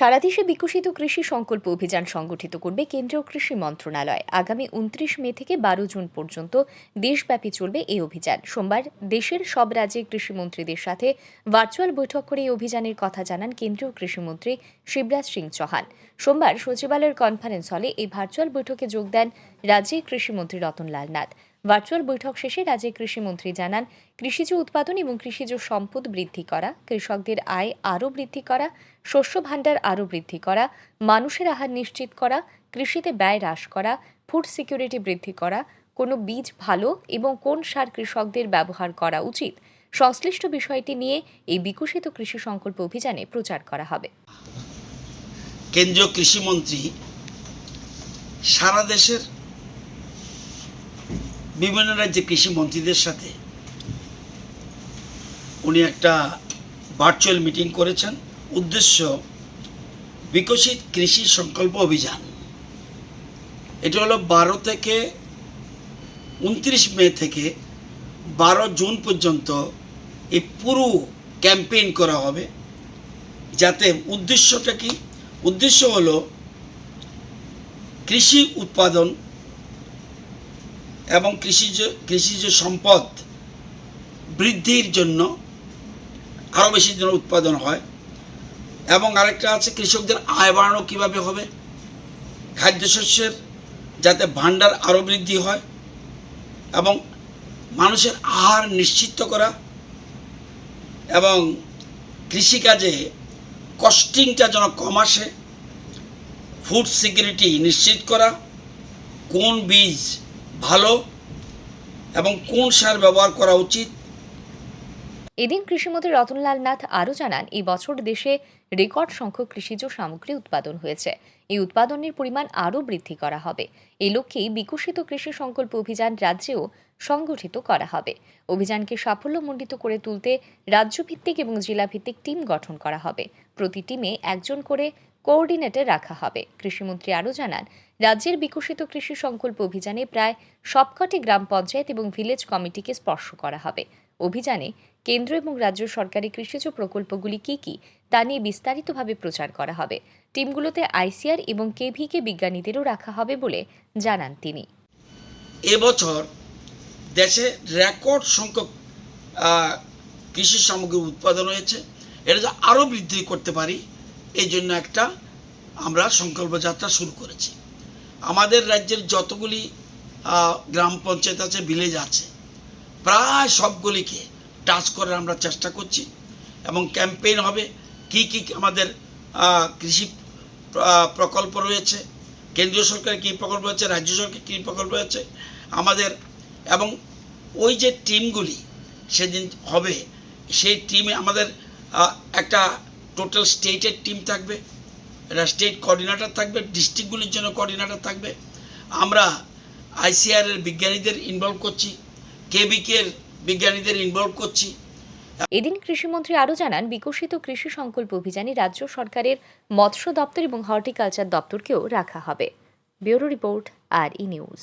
সারা দেশে বিকশিত কৃষি সংকল্প অভিযান সংগঠিত করবে কেন্দ্রীয় কৃষি মন্ত্রণালয়। আগামী উনত্রিশ মে থেকে বারো জুন পর্যন্ত দেশব্যাপী চলবে এই অভিযান। সোমবার দেশের সব রাজ্যের কৃষিমন্ত্রীদের সাথে ভার্চুয়াল বৈঠক করে এই অভিযানের কথা জানান কেন্দ্রীয় কৃষিমন্ত্রী শিবরাজ সিং চৌহান। সোমবার সচিবালয়ের কনফারেন্স হলে এই ভার্চুয়াল বৈঠকে যোগ দেন রাজ্যের কৃষিমন্ত্রী রতনলাল নাথ। ভার্চুয়াল বৈঠক শেষে রাজ্যের কৃষিমন্ত্রী জানান, কৃষিজ উৎপাদন এবং কৃষিজ সম্পদ বৃদ্ধি করা, কৃষকদের আয় আরও বৃদ্ধি করা, শস্য ভাণ্ডার আরও বৃদ্ধি করা, মানুষের আহার নিশ্চিত করা, কৃষিতে ব্যয় হ্রাস করা, ফুড সিকিউরিটি বৃদ্ধি করা, কোনো বীজ ভালো এবং কোন সার কৃষকদের ব্যবহার করা উচিত, সংশ্লিষ্ট বিষয়টি নিয়ে এই বিকশিত কৃষি সংকল্প অভিযানে প্রচার করা হবে। কেন্দ্রীয় কৃষিমন্ত্রী সারা দেশের বিভিন্ন রাজ্যের কৃষিমন্ত্রীদের সাথে উনি একটা ভার্চুয়াল মিটিং করেছেন। উদ্দেশ্য বিকশিত কৃষি সংকল্প অভিযান। এটা হলো বারো থেকে উনত্রিশ মে থেকে বারো জুন পর্যন্ত এই পুরো ক্যাম্পেইন করা হবে। যাতে উদ্দেশ্যটা কি? উদ্দেশ্য হলো কৃষি উৎপাদন এবং কৃষিজ কৃষিজ সম্পদ বৃদ্ধির জন্য আরও বেশি যেন উৎপাদন হয়। এবং আরেকটা আছে, কৃষকদের আয় বাড়ানো কীভাবে হবে? খাদ্যশস্যের যাতে ভাণ্ডার আরও বৃদ্ধি হয় এবং মানুষের আহার নিশ্চিত করা এবং কৃষিকাজে কস্টিংটা যেন কম আসে, ফুড সিকিউরিটি নিশ্চিত করা, কোন বীজ এবং কোন সার ব্যবহার করা উচিত? এদিন কৃষিমন্ত্রী রতনলাল নাথ আরও জানান, এই বছর দেশে রেকর্ড সংখ্যক কৃষিজ সামগ্রী উৎপাদন হয়েছে। এই উৎপাদনের পরিমাণ আরও বৃদ্ধি করা হবে। এই লক্ষ্যেই বিকশিত কৃষি সংকল্প অভিযান রাজ্যেও সংগঠিত করা হবে। অভিযানকে সাফল্যমণ্ডিত করে তুলতে রাজ্যভিত্তিক এবং জেলাভিত্তিক টিম গঠন করা হবে। প্রতি টিমে একজন করে কোঅর্ডিনেটর রাখা হবে। কৃষিমন্ত্রী আরও জানান, রাজ্যের বিকশিত কৃষি সংকল্প অভিযানে প্রায় সবকটি গ্রাম পঞ্চায়েত এবং ভিলেজ কমিটিকে স্পর্শ করা হবে। অভিযানে কেন্দ্র এবং রাজ্য সরকারি কৃষিজ প্রকল্পগুলি কী কী, তা নিয়ে বিস্তারিতভাবে প্রচার করা হবে। টিমগুলোতে আইসিআর এবং কেভিকে বিজ্ঞানীদেরও রাখা হবে বলে জানান তিনি। এবছর দেশে রেকর্ড সংখ্যক কৃষি সামগ্রী উৎপাদন হয়েছে। এটা আরও বৃদ্ধি করতে পারি এই জন্য একটা আমরা সংকল্প যাত্রা শুরু করেছি। আমাদের রাজ্যের যতগুলি গ্রাম পঞ্চায়েত আছে ভিলেজ আছে, প্রায় সবগুলিকে টাচ করার আমরা চেষ্টা করছি এবং ক্যাম্পেইন হবে কি কি আমাদের কৃষি প্রকল্প রয়েছে, কেন্দ্রীয় সরকারের কী প্রকল্প আছে, রাজ্য সরকারের কী প্রকল্প আছে, আমাদের এবং ওই যে টিমগুলি সেদিন হবে, সেই টিমে আমাদের একটা টোটাল স্টেটের টিম থাকবে এটা স্টেট কোঅর্ডিনেটর থাকবে ডিস্ট্রিক্টগুলির জন্য কোঅর্ডিনেটর থাকবে। আমরা আইসিআরের বিজ্ঞানীদের ইনভলভ করছি কেবিকের বিজ্ঞানীদের ইনভলভ করছি। এদিন কৃষিমন্ত্রী আরও জানান, বিকশিত কৃষি সংকল্প অভিযানে রাজ্য সরকারের মৎস্য দপ্তর এবং হর্টিকালচার দপ্তরকেও রাখা হবে। Bureau report, R E news.